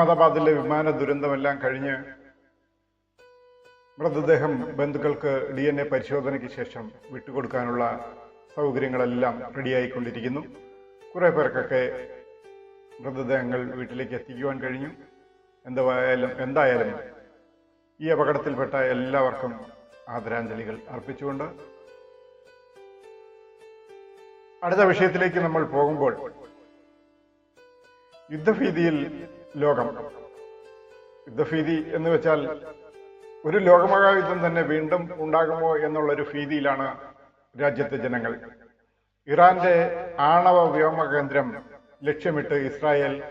അഹമ്മദാബാദിലെ വിമാന ദുരന്തമെല്ലാം കഴിഞ്ഞ് മൃതദേഹം ബന്ധുക്കൾക്ക് ഡി എൻ എ പരിശോധനയ്ക്ക് ശേഷം വിട്ടുകൊടുക്കാനുള്ള സൗകര്യങ്ങളെല്ലാം റെഡിയായിക്കൊണ്ടിരിക്കുന്നു. കുറേ പേർക്കൊക്കെ മൃതദേഹങ്ങൾ വീട്ടിലേക്ക് എത്തിക്കുവാൻ കഴിഞ്ഞു. എന്തായാലും എന്തായാലും ഈ അപകടത്തിൽപ്പെട്ട എല്ലാവർക്കും ആദരാഞ്ജലികൾ അർപ്പിച്ചുകൊണ്ട് അടുത്ത വിഷയത്തിലേക്ക് നമ്മൾ പോകുമ്പോൾ യുദ്ധഭീതിയിൽ ലോകം. യുദ്ധഭീതി എന്ന് വെച്ചാൽ ഒരു ലോകമഹായുദ്ധം തന്നെ വീണ്ടും ഉണ്ടാകുമോ എന്നുള്ളൊരു ഭീതിയിലാണ് രാജ്യത്തെ ജനങ്ങൾ. ഇറാന്റെ ആണവ വ്യോമ കേന്ദ്രം ലക്ഷ്യമിട്ട് ഇസ്രായേൽ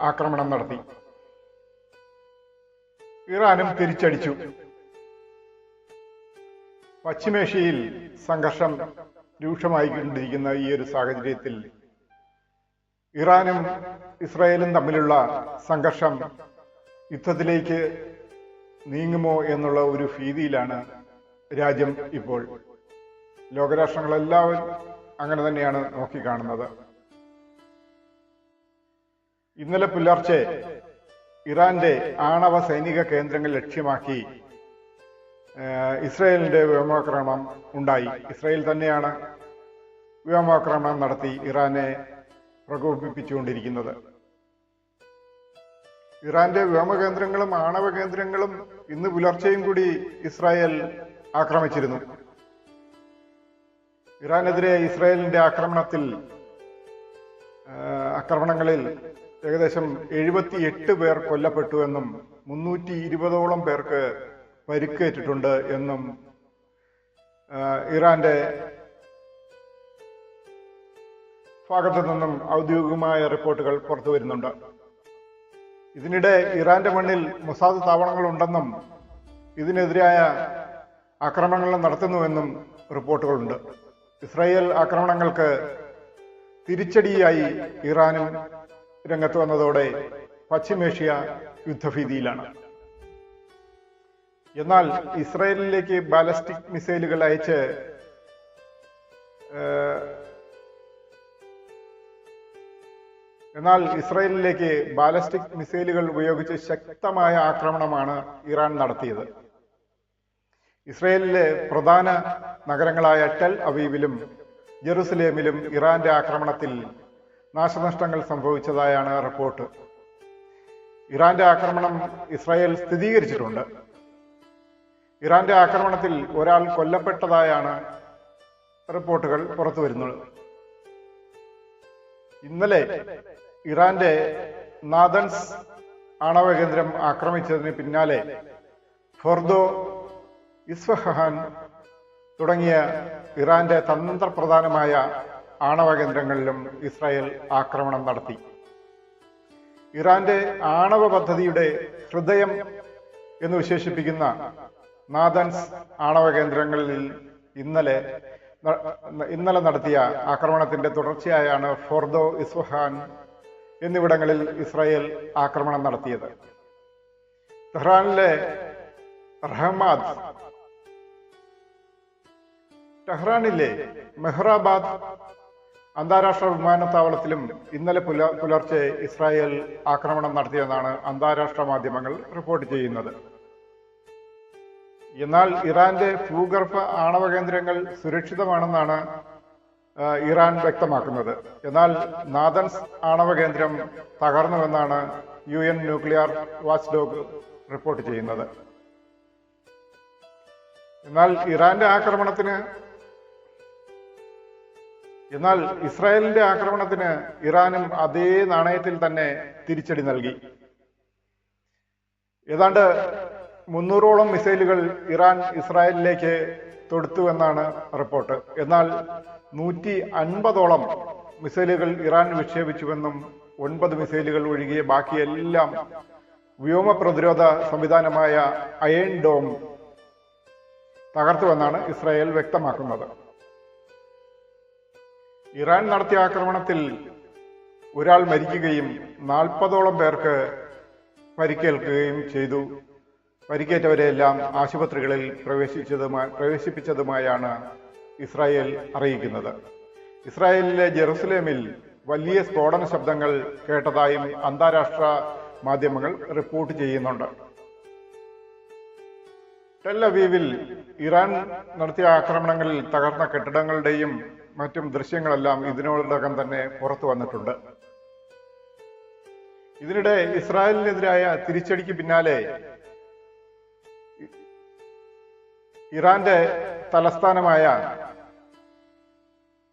ആക്രമണം നടത്തി. ഇറാനും തിരിച്ചടിച്ചു. പശ്ചിമേഷ്യയിൽ സംഘർഷം രൂക്ഷമായിക്കൊണ്ടിരിക്കുന്ന ഈ ഒരു സാഹചര്യത്തിൽ ഇറാനും ഇസ്രായേലും തമ്മിലുള്ള സംഘർഷം യുദ്ധത്തിലേക്ക് നീങ്ങുമോ എന്നുള്ള ഒരു ഭീതിയിലാണ് രാജ്യം ഇപ്പോൾ. ലോകരാഷ്ട്രങ്ങളെല്ലാവരും അങ്ങനെ തന്നെയാണ് നോക്കിക്കാണുന്നത്. ഇന്നലെ പുലർച്ചെ ഇറാന്റെ ആണവ സൈനിക കേന്ദ്രങ്ങൾ ലക്ഷ്യമാക്കി ഇസ്രയേലിന്റെ വ്യോമാക്രമണം ഉണ്ടായി. ഇസ്രായേൽ തന്നെയാണ് വ്യോമാക്രമണം നടത്തി ഇറാനെ പ്രകോപിപ്പിച്ചുകൊണ്ടിരിക്കുന്നത്. ഇറാന്റെ വ്യോമകേന്ദ്രങ്ങളും ആണവ കേന്ദ്രങ്ങളും ഇന്ന് പുലർച്ചെയും കൂടി ഇസ്രായേൽ ആക്രമിച്ചിരുന്നു. ഇറാനെതിരെ ഇസ്രായേലിന്റെ ആക്രമണത്തിൽ ആക്രമണങ്ങളിൽ ഏകദേശം എഴുപത്തി എട്ട് പേർ കൊല്ലപ്പെട്ടു എന്നും മുന്നൂറ്റി ഇരുപതോളം പേർക്ക് പരിക്കേറ്റിട്ടുണ്ട് എന്നും ഇറാന്റെ ഭാഗത്തു നിന്നും ഔദ്യോഗികമായ റിപ്പോർട്ടുകൾ പുറത്തു വരുന്നുണ്ട്. ഇതിനിടെ ഇറാന്റെ മണ്ണിൽ മൊസാദ് താവളങ്ങൾ ഉണ്ടെന്നും ഇതിനെതിരായ ആക്രമണങ്ങൾ നടത്തുന്നുവെന്നും റിപ്പോർട്ടുകളുണ്ട്. ഇസ്രായേൽ ആക്രമണങ്ങൾക്ക് തിരിച്ചടിയായി ഇറാനും രംഗത്ത് വന്നതോടെ പശ്ചിമേഷ്യ യുദ്ധഭീതിയിലാണ്. എന്നാൽ ഇസ്രായേലിലേക്ക് ബാലസ്റ്റിക് മിസൈലുകൾ അയച്ച് എന്നാൽ ഇസ്രയേലിലേക്ക് ബാലസ്റ്റിക് മിസൈലുകൾ ഉപയോഗിച്ച് ശക്തമായ ആക്രമണമാണ് ഇറാൻ നടത്തിയത്. ഇസ്രയേലിലെ പ്രധാന നഗരങ്ങളായ ടെൽ അവീവിലും ജെറുസലേമിലും ഇറാന്റെ ആക്രമണത്തിൽ നാശനഷ്ടങ്ങൾ സംഭവിച്ചതായാണ് റിപ്പോർട്ട്. ഇറാന്റെ ആക്രമണം ഇസ്രായേൽ സ്ഥിരീകരിച്ചിട്ടുണ്ട്. ഇറാന്റെ ആക്രമണത്തിൽ ഒരാൾ കൊല്ലപ്പെട്ടതായാണ് റിപ്പോർട്ടുകൾ പുറത്തു വരുന്നത് ഇന്നലെ ഇറാന്റെ നാദൻസ് ആണവ കേന്ദ്രം ആക്രമിച്ചതിന് പിന്നാലെ ഫോർദോ ഇസ്ഫഹാൻ തുടങ്ങിയ ഇറാന്റെ തന്ത്രപ്രധാനമായ ആണവ കേന്ദ്രങ്ങളിലും ഇസ്രായേൽ ആക്രമണം നടത്തി. ഇറാന്റെ ആണവ പദ്ധതിയുടെ ഹൃദയം എന്ന് വിശേഷിപ്പിക്കുന്ന നാദൻസ് ആണവ കേന്ദ്രങ്ങളിൽ ഇന്നലെ ഇന്നലെ നടത്തിയ ആക്രമണത്തിന്റെ തുടർച്ചയായാണ് ഫോർദോ ഇസ്ഫഹാൻ എന്നിവിടങ്ങളിൽ ഇസ്രായേൽ ആക്രമണം നടത്തിയത്. ടെഹ്റാനിലെ റഹ്മാദ് ടെഹ്റാനിലെ മെഹ്റാബാദ് അന്താരാഷ്ട്ര വിമാനത്താവളത്തിലും ഇന്നലെ പുല പുലർച്ചെ ഇസ്രായേൽ ആക്രമണം നടത്തിയെന്നാണ് അന്താരാഷ്ട്ര മാധ്യമങ്ങൾ റിപ്പോർട്ട് ചെയ്യുന്നത്. എന്നാൽ ഇറാന്റെ ഭൂഗർഭ ആണവ കേന്ദ്രങ്ങൾ സുരക്ഷിതമാണെന്നാണ് ഇറാൻ വ്യക്തമാക്കുന്നത്. എന്നാൽ നാദൻസ് ആണവ കേന്ദ്രം തകർന്നുവെന്നാണ് U N nuclear watchdog report ചെയ്യുന്നത്. എന്നാൽ ഇറാന്റെ ആക്രമണത്തിന് എന്നാൽ ഇസ്രായേലിന്റെ ആക്രമണത്തിന് ഇറാനും അതേ നാണയത്തിൽ തന്നെ തിരിച്ചടി നൽകി. ഏതാണ്ട് മുന്നൂറോളം മിസൈലുകൾ ഇറാൻ ഇസ്രായേലിലേക്ക് തൊടുത്തുവെന്നാണ് റിപ്പോർട്ട്. എന്നാൽ നൂറ്റി അൻപതോളം മിസൈലുകൾ ഇറാൻ വിക്ഷേപിച്ചുവെന്നും ഒൻപത് മിസൈലുകൾ ഒഴികെ ബാക്കിയെല്ലാം വ്യോമ പ്രതിരോധ സംവിധാനമായ അയൺ ഡോം തകർത്തുവെന്നാണ് ഇസ്രായേൽ വ്യക്തമാക്കുന്നത്. ഇറാൻ നടത്തിയ ആക്രമണത്തിൽ ഒരാൾ മരിക്കുകയും നാൽപ്പതോളം പേർക്ക് പരിക്കേൽക്കുകയും ചെയ്തു. പരിക്കേറ്റവരെയെല്ലാം ആശുപത്രികളിൽ പ്രവേശിച്ചതുമായി പ്രവേശിപ്പിച്ചതുമായാണ് ഇസ്രായേൽ അറിയിക്കുന്നത്. ഇസ്രായേലിലെ ജെറുസലേമിൽ വലിയ സ്ഫോടന ശബ്ദങ്ങൾ കേട്ടതായും അന്താരാഷ്ട്ര മാധ്യമങ്ങൾ റിപ്പോർട്ട് ചെയ്യുന്നുണ്ട്. ടെല്ലവീവിൽ ഇറാൻ നടത്തിയ ആക്രമണങ്ങളിൽ തകർന്ന കെട്ടിടങ്ങളുടെയും മറ്റും ദൃശ്യങ്ങളെല്ലാം ഇതിനോടകം തന്നെ പുറത്തു വന്നിട്ടുണ്ട്. ഇതിനിടെ ഇസ്രായേലിനെതിരായ തിരിച്ചടിക്ക് പിന്നാലെ ഇറാന്റെ തലസ്ഥാനമായ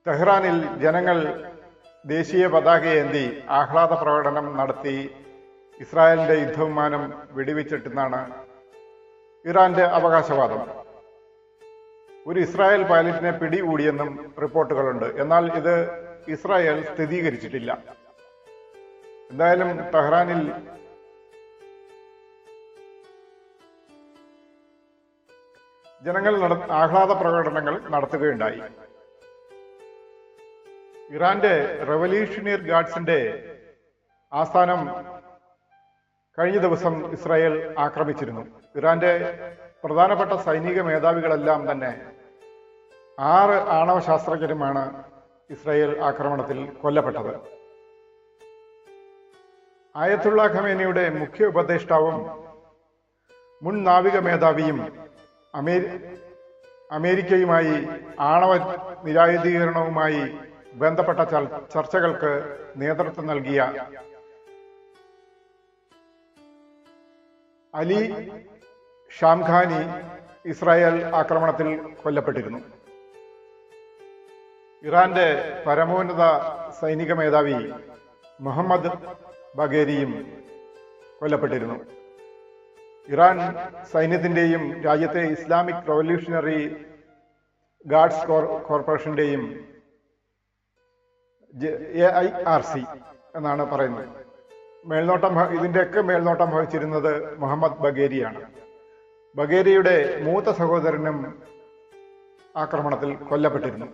ടെഹ്റാനിൽ ജനങ്ങൾ ദേശീയ പതാകയേന്തി ആഹ്ലാദ പ്രകടനം നടത്തി ഇസ്രായേലിന്റെ യുദ്ധവിമാനം വെടിവെച്ചിട്ടെന്നാണ് ഇറാന്റെ അവകാശവാദം. ഒരു ഇസ്രായേൽ പൈലറ്റിനെ പിടികൂടിയെന്നും റിപ്പോർട്ടുകളുണ്ട്. എന്നാൽ ഇത് ഇസ്രായേൽ സ്ഥിരീകരിച്ചിട്ടില്ല. എന്തായാലും ടെഹ്റാനിൽ ജനങ്ങൾ ആഹ്ലാദ പ്രകടനങ്ങൾ നടത്തുകയുണ്ടായി. ഇറാന്റെ റവല്യൂഷണറി ഗാർഡ്സിന്റെ ആസ്ഥാനം കഴിഞ്ഞ ദിവസം ഇസ്രായേൽ ആക്രമിച്ചിരുന്നു. ഇറാന്റെ പ്രധാനപ്പെട്ട സൈനിക മേധാവികളെല്ലാം തന്നെ ആറ് ആണവ ശാസ്ത്രജ്ഞരുമാണ് ഇസ്രായേൽ ആക്രമണത്തിൽ കൊല്ലപ്പെട്ടത്. ആയത്തുള്ള ഖമേനിയുടെ മുഖ്യ ഉപദേഷ്ടാവും മുൻ നാവിക മേധാവിയും അമേരിക്കയുമായി ആണവ നിരായുധീകരണവുമായി ബന്ധപ്പെട്ട ചർച്ചകൾക്ക് നേതൃത്വം നൽകിയ അലി ഷാംഖാനി ഇസ്രായേൽ ആക്രമണത്തിൽ കൊല്ലപ്പെട്ടിരുന്നു. ഇറാന്റെ പരമോന്നത സൈനിക മേധാവി മുഹമ്മദ് ബഗേരിയും കൊല്ലപ്പെട്ടിരുന്നു. ഇറാൻ സൈന്യത്തിന്റെയും രാജ്യത്തെ ഇസ്ലാമിക് റവല്യൂഷണറി ഗാർഡ്സ് കോർപ്പറേഷന്റെയും എ ഐ ആർ സി എന്നാണ് പറയുന്നത്. മേൽനോട്ടം ഇതിന്റെയൊക്കെ മേൽനോട്ടം വഹിച്ചിരുന്നത് മുഹമ്മദ് ബഗേരിയാണ്. ബഗേരിയുടെ മൂത്ത സഹോദരനും ആക്രമണത്തിൽ കൊല്ലപ്പെട്ടിരുന്നു.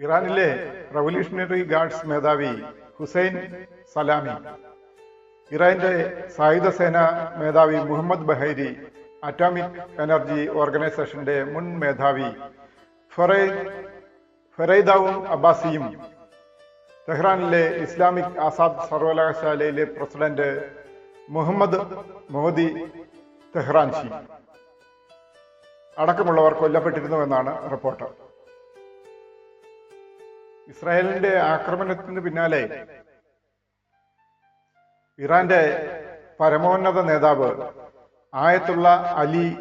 ഇറാനിലെ റവല്യൂഷണറി ഗാർഡ്സ് മേധാവി ഹുസൈൻ സലാമി ഇറാന്റെ സായുധ സേന മേധാവി മുഹമ്മദ് ബഹൈരി അറ്റോമിക് എനർജി ഓർഗനൈസേഷന്റെ മുൻ മേധാവി ഫെറൈദാവും അബ്ബാസിയും തെഹ്റാനിലെ ഇസ്ലാമിക് ആസാദ് സർവകലാശാലയിലെ പ്രസിഡന്റ് മുഹമ്മദ് മോദി തെഹ്റാൻഷി അടക്കമുള്ളവർ കൊല്ലപ്പെട്ടിരുന്നുവെന്നാണ് റിപ്പോർട്ട്. ഇസ്രായേലിന്റെ ആക്രമണത്തിന് പിന്നാലെ ഇറാന്റെ പരമോന്നത നേതാവ് ആയത്തുള്ള അലി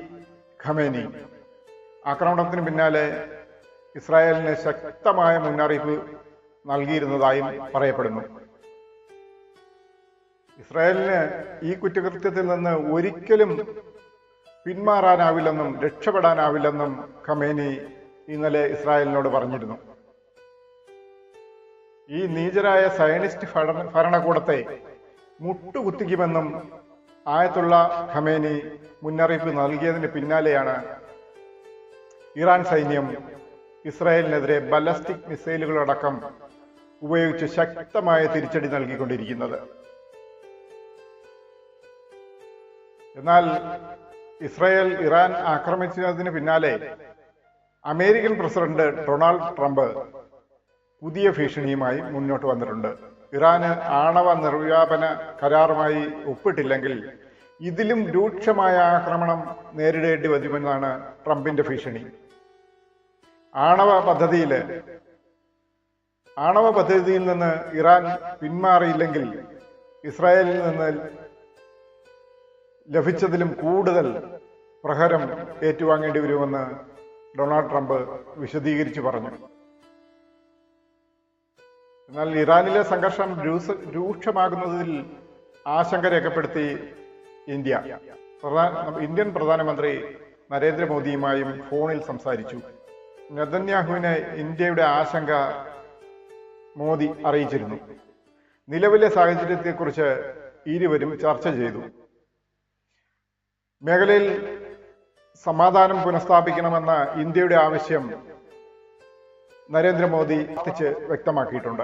ഖമേനി. ആക്രമണത്തിന് പിന്നാലെ ഇസ്രായേലിന് ശക്തമായ മുന്നറിയിപ്പ് നൽകിയിരുന്നതായും പറയപ്പെടുന്നു. ഇസ്രായേലിന് ഈ കുറ്റകൃത്യത്തിൽ നിന്ന് ഒരിക്കലും പിന്മാറാനാവില്ലെന്നും രക്ഷപ്പെടാനാവില്ലെന്നും ഖമേനി ഇന്നലെ ഇസ്രായേലിനോട് പറഞ്ഞിരുന്നു. ഈ നീചരായ സയനിസ്റ്റ് ഭരണ- ഭരണകൂടത്തെ മുട്ടുകുത്തിക്കുമെന്നും ആയത്തുള്ള ഖമേനി മുന്നറിയിപ്പ് നൽകിയതിന് പിന്നാലെയാണ് ഇറാൻ സൈന്യം ഇസ്രായേലിനെതിരെ ബലസ്റ്റിക് മിസൈലുകളടക്കം ഉപയോഗിച്ച് ശക്തമായ തിരിച്ചടി നൽകിക്കൊണ്ടിരിക്കുന്നത്. എന്നാൽ ഇസ്രായേൽ ഇറാൻ ആക്രമിച്ചതിന് പിന്നാലെ അമേരിക്കൻ പ്രസിഡന്റ് ഡൊണാൾഡ് ട്രംപ് പുതിയ ഭീഷണിയുമായി മുന്നോട്ട് വന്നിട്ടുണ്ട്. ഇറാന് ആണവ നിർവ്യാപന കരാറുമായി ഒപ്പിട്ടില്ലെങ്കിൽ ഇതിലും രൂക്ഷമായ ആക്രമണം നേരിടേണ്ടി വരുമെന്നാണ് ട്രംപിന്റെ ഭീഷണി. ആണവ പദ്ധതിയിൽ ആണവ പദ്ധതിയിൽ നിന്ന് ഇറാൻ പിന്മാറിയില്ലെങ്കിൽ ഇസ്രായേലിൽ നിന്ന് ലഭിച്ചതിലും കൂടുതൽ പ്രഹരം ഏറ്റുവാങ്ങേണ്ടി വരുമെന്ന് ഡൊണാൾഡ് ട്രംപ് വിശദീകരിച്ചു പറഞ്ഞു. എന്നാൽ ഇറാനിലെ സംഘർഷം രൂസ- രൂക്ഷമാകുന്നതിൽ ആശങ്ക രേഖപ്പെടുത്തി ഇന്ത്യ ഇന്ത്യൻ പ്രധാനമന്ത്രി നരേന്ദ്രമോദിയുമായും ഫോണിൽ സംസാരിച്ചു. നെതന്യാഹുവിനെ ഇന്ത്യയുടെ ആശങ്ക മോദി അറിയിച്ചിരുന്നു. നിലവിലെ സാഹചര്യത്തെക്കുറിച്ച് ഇരുവരും ചർച്ച ചെയ്തു. മേഖലയിൽ സമാധാനം പുനഃസ്ഥാപിക്കണമെന്ന ഇന്ത്യയുടെ ആവശ്യം നരേന്ദ്രമോദി എത്തിച്ച് വ്യക്തമാക്കിയിട്ടുണ്ട്.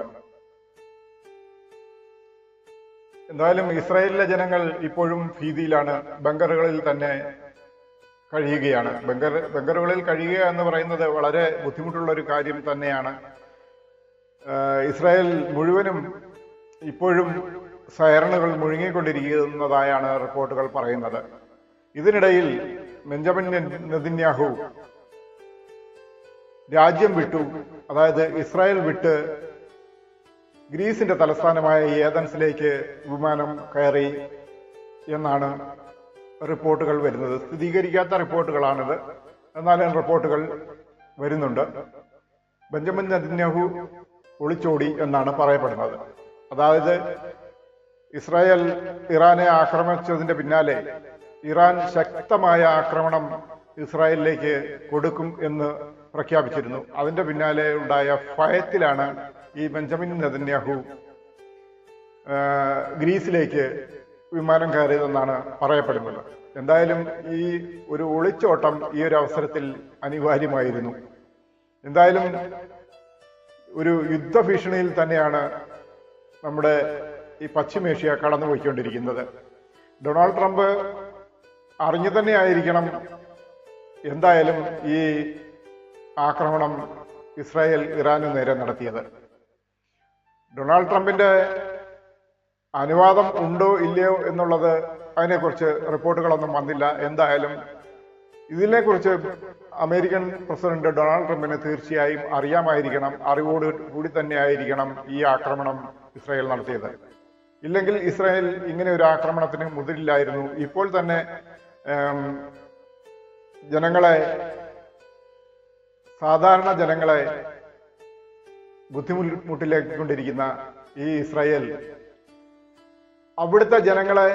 എന്തായാലും ഇസ്രായേലിലെ ജനങ്ങൾ ഇപ്പോഴും ഭീതിയിലാണ്. ബങ്കറുകളിൽ തന്നെ കഴിയുകയാണ്. ബങ്കർ ബങ്കറുകളിൽ കഴിയുക എന്ന് പറയുന്നത് വളരെ ബുദ്ധിമുട്ടുള്ള ഒരു കാര്യം തന്നെയാണ്. ഇസ്രായേൽ മുഴുവനും ഇപ്പോഴും സൈറണുകൾ മുഴുങ്ങിക്കൊണ്ടിരിക്കുന്നതായാണ് റിപ്പോർട്ടുകൾ പറയുന്നത്. ഇതിനിടയിൽ ബെഞ്ചമിൻ നെതിന്യാഹു രാജ്യം വിട്ടു. അതായത് ഇസ്രായേൽ വിട്ട് ഗ്രീസിന്റെ തലസ്ഥാനമായ ഏതൻസിലേക്ക് വിമാനം കയറി എന്നാണ് റിപ്പോർട്ടുകൾ വരുന്നത്. സ്ഥിരീകരിക്കാത്ത റിപ്പോർട്ടുകളാണിത്. എന്നാലും റിപ്പോർട്ടുകൾ വരുന്നുണ്ട്. ബെഞ്ചമിൻ നെതന്യാഹു ഒളിച്ചോടി എന്നാണ് പറയപ്പെടുന്നത്. അതായത് ഇസ്രായേൽ ഇറാനെ ആക്രമിച്ചതിന്റെ പിന്നാലെ ഇറാൻ ശക്തമായ ആക്രമണം ഇസ്രായേലിലേക്ക് കൊടുക്കും എന്ന് പ്രഖ്യാപിച്ചിരുന്നു. അതിന്റെ പിന്നാലെ ഉണ്ടായ ഭയത്തിലാണ് ഈ ബെഞ്ചമിൻ നെതന്യാഹു ഗ്രീസിലേക്ക് വിമാനം കയറിയതെന്നാണ് പറയപ്പെടുന്നത്. എന്തായാലും ഈ ഒരു ഒളിച്ചോട്ടം ഈ ഒരു അവസരത്തിൽ അനിവാര്യമായിരുന്നു. എന്തായാലും ഒരു യുദ്ധഭീഷണിയിൽ തന്നെയാണ് നമ്മുടെ ഈ പശ്ചിമേഷ്യ കടന്നുപോയിക്കൊണ്ടിരിക്കുന്നത്. ഡൊണാൾഡ് ട്രംപ് അറിഞ്ഞു തന്നെ ആയിരിക്കണം എന്തായാലും ഈ ആക്രമണം ഇസ്രായേൽ ഇറാനു നേരെ നടത്തിയത്. ഡൊണാൾഡ് ട്രംപിന്റെ അനുവാദം ഉണ്ടോ ഇല്ലയോ എന്നുള്ളത് അതിനെക്കുറിച്ച് റിപ്പോർട്ടുകളൊന്നും വന്നില്ല. എന്തായാലും ഇതിനെക്കുറിച്ച് അമേരിക്കൻ പ്രസിഡന്റ് ഡൊണാൾഡ് ട്രംപിന് തീർച്ചയായും അറിയാമായിരിക്കണം. അറിവോട് കൂടി തന്നെ ആയിരിക്കണം ഈ ആക്രമണം ഇസ്രായേൽ നടത്തിയത്. ഇല്ലെങ്കിൽ ഇസ്രായേൽ ഇങ്ങനെ ഒരു ആക്രമണത്തിന് മുതിരില്ലായിരുന്നു. ഇപ്പോൾ തന്നെ ജനങ്ങളെ സാധാരണ ജനങ്ങളെ ബുദ്ധിമുട്ടിലേക്കൊണ്ടിരിക്കുന്ന ഈ ഇസ്രായേൽ അവിടുത്തെ ജനങ്ങളെ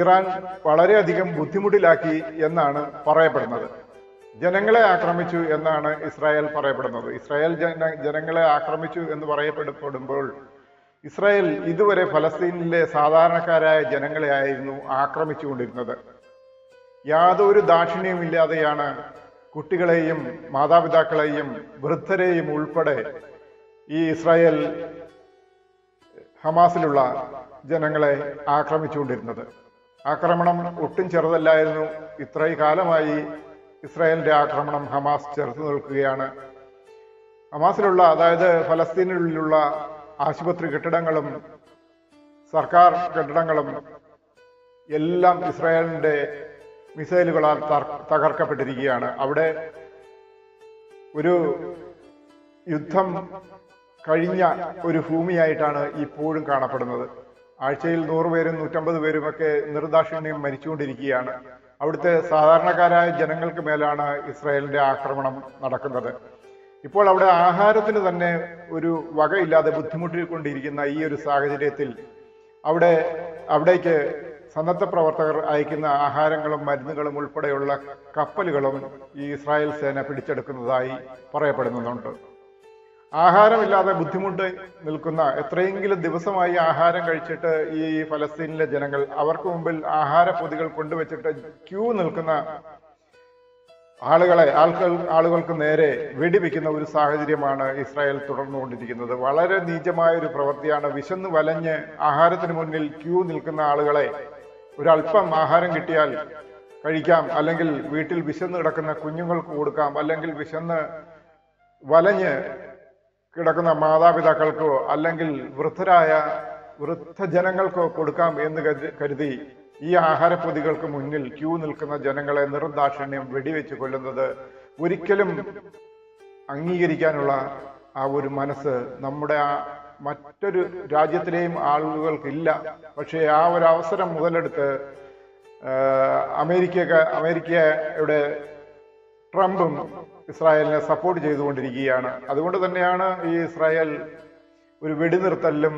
ഇറാൻ വളരെയധികം ബുദ്ധിമുട്ടിലാക്കി എന്നാണ് പറയപ്പെടുന്നത്. ജനങ്ങളെ ആക്രമിച്ചു എന്നാണ് ഇസ്രായേൽ പറയപ്പെടുന്നത്. ഇസ്രായേൽ ജന ജനങ്ങളെ ആക്രമിച്ചു എന്ന് പറയപ്പെടുമ്പോൾ ഇസ്രായേൽ ഇതുവരെ ഫലസ്തീനിലെ സാധാരണക്കാരായ ജനങ്ങളെ ആയിരുന്നു ആക്രമിച്ചുകൊണ്ടിരുന്നത്. യാതൊരു ദാക്ഷിണ്യമില്ലാതെയാണ് കുട്ടികളെയും മാതാപിതാക്കളെയും വൃദ്ധരെയും ഉൾപ്പെടെ ഈ ഇസ്രായേൽ ഹമാസിലുള്ള ജനങ്ങളെ ആക്രമിച്ചുകൊണ്ടിരുന്നത്. ആക്രമണം ഒട്ടും ചെറുതല്ലായിരുന്നു. ഇത്രയും കാലമായി ഇസ്രായേലിന്റെ ആക്രമണം ഹമാസ് ചെറുത്തു നിൽക്കുകയാണ്. ഹമാസിലുള്ള അതായത് ഫലസ്തീനിലുള്ള ആശുപത്രി കെട്ടിടങ്ങളും സർക്കാർ കെട്ടിടങ്ങളും എല്ലാം ഇസ്രായേലിന്റെ മിസൈലുകളാൽ തകർക്കപ്പെട്ടിരിക്കുകയാണ്. അവിടെ ഒരു യുദ്ധം കഴിഞ്ഞ ഒരു ഭൂമിയായിട്ടാണ് ഇപ്പോഴും കാണപ്പെടുന്നത്. ആഴ്ചയിൽ നൂറ് പേരും നൂറ്റമ്പത് പേരും ഒക്കെ നിർദാക്ഷിണ്യം മരിച്ചുകൊണ്ടിരിക്കുകയാണ്. അവിടുത്തെ സാധാരണക്കാരായ ജനങ്ങൾക്ക് മേലാണ് ഇസ്രായേലിന്റെ ആക്രമണം നടക്കുന്നത്. ഇപ്പോൾ അവിടെ ആഹാരത്തിന് തന്നെ ഒരു വകയില്ലാതെ ബുദ്ധിമുട്ടിക്കൊണ്ടിരിക്കുന്ന ഈ ഒരു സാഹചര്യത്തിൽ അവിടെ അവിടേക്ക് സന്നദ്ധ പ്രവർത്തകർ അയക്കുന്ന ആഹാരങ്ങളും മരുന്നുകളും ഉൾപ്പെടെയുള്ള കപ്പലുകളും ഈ ഇസ്രായേൽ സേന പിടിച്ചെടുക്കുന്നതായി പറയപ്പെടുന്നുണ്ട്. ആഹാരമില്ലാതെ ബുദ്ധിമുട്ട് നിൽക്കുന്ന എത്രയെങ്കിലും ദിവസമായി ആഹാരം കഴിച്ചിട്ട് ഈ ഫലസ്തീനിലെ ജനങ്ങൾ അവർക്ക് മുമ്പിൽ ആഹാര പൊതികൾ കൊണ്ടുവച്ചിട്ട് ക്യൂ നിൽക്കുന്ന ആളുകളെ ആൾക്കൾ ആളുകൾക്ക് നേരെ വെടിവെക്കുന്ന ഒരു സാഹചര്യമാണ് ഇസ്രായേൽ തുടർന്നുകൊണ്ടിരിക്കുന്നത്. വളരെ നീചമായ ഒരു പ്രവൃത്തിയാണ് വിശന്നു വലഞ്ഞ് ആഹാരത്തിന് മുന്നിൽ ക്യൂ നിൽക്കുന്ന ആളുകളെ ഒരല്പം ആഹാരം കിട്ടിയാൽ കഴിക്കാം. അല്ലെങ്കിൽ വീട്ടിൽ വിശന്ന് കിടക്കുന്ന കുഞ്ഞുങ്ങൾക്ക് കൊടുക്കാം. അല്ലെങ്കിൽ വിശന്ന് വലഞ്ഞ് കിടക്കുന്ന മാതാപിതാക്കൾക്കോ അല്ലെങ്കിൽ വൃദ്ധരായ വൃദ്ധജനങ്ങൾക്കോ കൊടുക്കാം എന്ന് കരുതി- ഈ ആഹാരപ്പൊതികൾക്ക് മുന്നിൽ ക്യൂ നിൽക്കുന്ന ജനങ്ങളെ നിർദാക്ഷിണ്യം വെടിവെച്ച് കൊല്ലുന്നത് ഒരിക്കലും അംഗീകരിക്കാനുള്ള ആ ഒരു മനസ്സ് നമ്മുടെ ആ മറ്റൊരു രാജ്യത്തിലെയും ആളുകൾക്കില്ല. പക്ഷേ ആ ഒരു അവസരം മുതലെടുത്ത് അമേരിക്ക അമേരിക്കയുടെ ട്രംപും ഇസ്രായേലിനെ സപ്പോർട്ട് ചെയ്തുകൊണ്ടിരിക്കുകയാണ്. അതുകൊണ്ട് തന്നെയാണ് ഈ ഇസ്രായേൽ ഒരു വെടിനിർത്തലിലും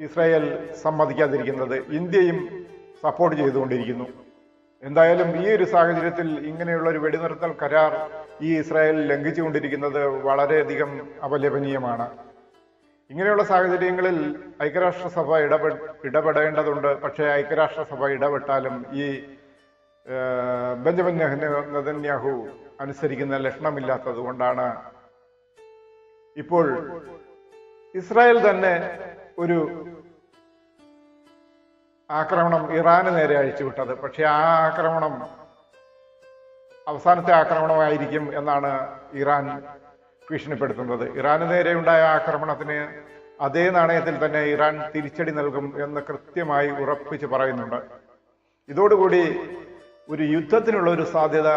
ഇസ്രായേൽ സമ്മതിക്കാതിരിക്കുന്നത്. ഇന്ത്യയും സപ്പോർട്ട് ചെയ്തുകൊണ്ടിരിക്കുന്നു. എന്തായാലും ഈ ഒരു സാഹചര്യത്തിൽ ഇങ്ങനെയുള്ള ഒരു വെടിനിർത്തൽ കരാർ ഈ ഇസ്രായേൽ ലംഘിച്ചുകൊണ്ടിരിക്കുന്നത് വളരെയധികം അപലപനീയമാണ്. ഇങ്ങനെയുള്ള സാഹചര്യങ്ങളിൽ ഐക്യരാഷ്ട്രസഭ ഇടപെ ഇടപെടേണ്ടതുണ്ട്. പക്ഷേ ഐക്യരാഷ്ട്രസഭ ഇടപെട്ടാലും ഈ ബെഞ്ചമിൻ നെതന്യാഹു അനുസരിക്കുന്ന ലക്ഷണമില്ലാത്തത് കൊണ്ടാണ് ഇപ്പോൾ ഇസ്രായേൽ തന്നെ ഒരു ആക്രമണം ഇറാന് നേരെ അഴിച്ചുവിട്ടത്. പക്ഷെ ആ ആക്രമണം അവസാനത്തെ ആക്രമണമായിരിക്കും എന്നാണ് ഇറാൻ ഭീഷണിപ്പെടുത്തുന്നത്. ഇറാന് നേരെയുണ്ടായ ആക്രമണത്തിന് അതേ നാണയത്തിൽ തന്നെ ഇറാൻ തിരിച്ചടി നൽകും എന്ന് കൃത്യമായി ഉറപ്പിച്ച് പറയുന്നുണ്ട്. ഇതോടുകൂടി ഒരു യുദ്ധത്തിനുള്ള ഒരു സാധ്യത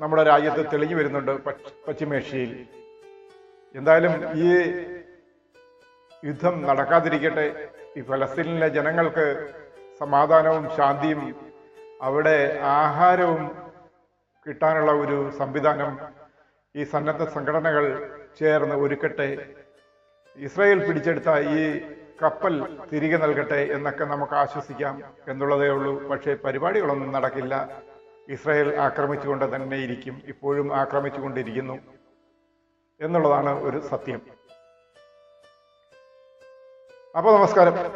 നമ്മുടെ രാജ്യത്ത് തെളിഞ്ഞു വരുന്നുണ്ട് പശ്ച- പശ്ചിമേഷ്യയിൽ. എന്തായാലും ഈ യുദ്ധം നടക്കാതിരിക്കട്ടെ. ഈ ഫലസ്തീനിലെ ജനങ്ങൾക്ക് സമാധാനവും ശാന്തിയും അവിടെ ആഹാരവും കിട്ടാനുള്ള ഒരു സംവിധാനം ഈ സന്നദ്ധ സംഘടനകൾ ചേർന്ന് ഒരുക്കട്ടെ. ഇസ്രായേൽ പിടിച്ചെടുത്ത ഈ കപ്പൽ തിരികെ നൽകട്ടെ എന്നൊക്കെ നമുക്ക് ആശ്വസിക്കാം എന്നുള്ളതേ ഉള്ളൂ. പക്ഷേ പരിപാടികളൊന്നും നടക്കില്ല. ഇസ്രായേൽ ആക്രമിച്ചുകൊണ്ട് തന്നെ ഇരിക്കും. ഇപ്പോഴും ആക്രമിച്ചുകൊണ്ടിരിക്കുന്നു എന്നുള്ളതാണ് ഒരു സത്യം. അപ്പോൾ നമസ്കാരം.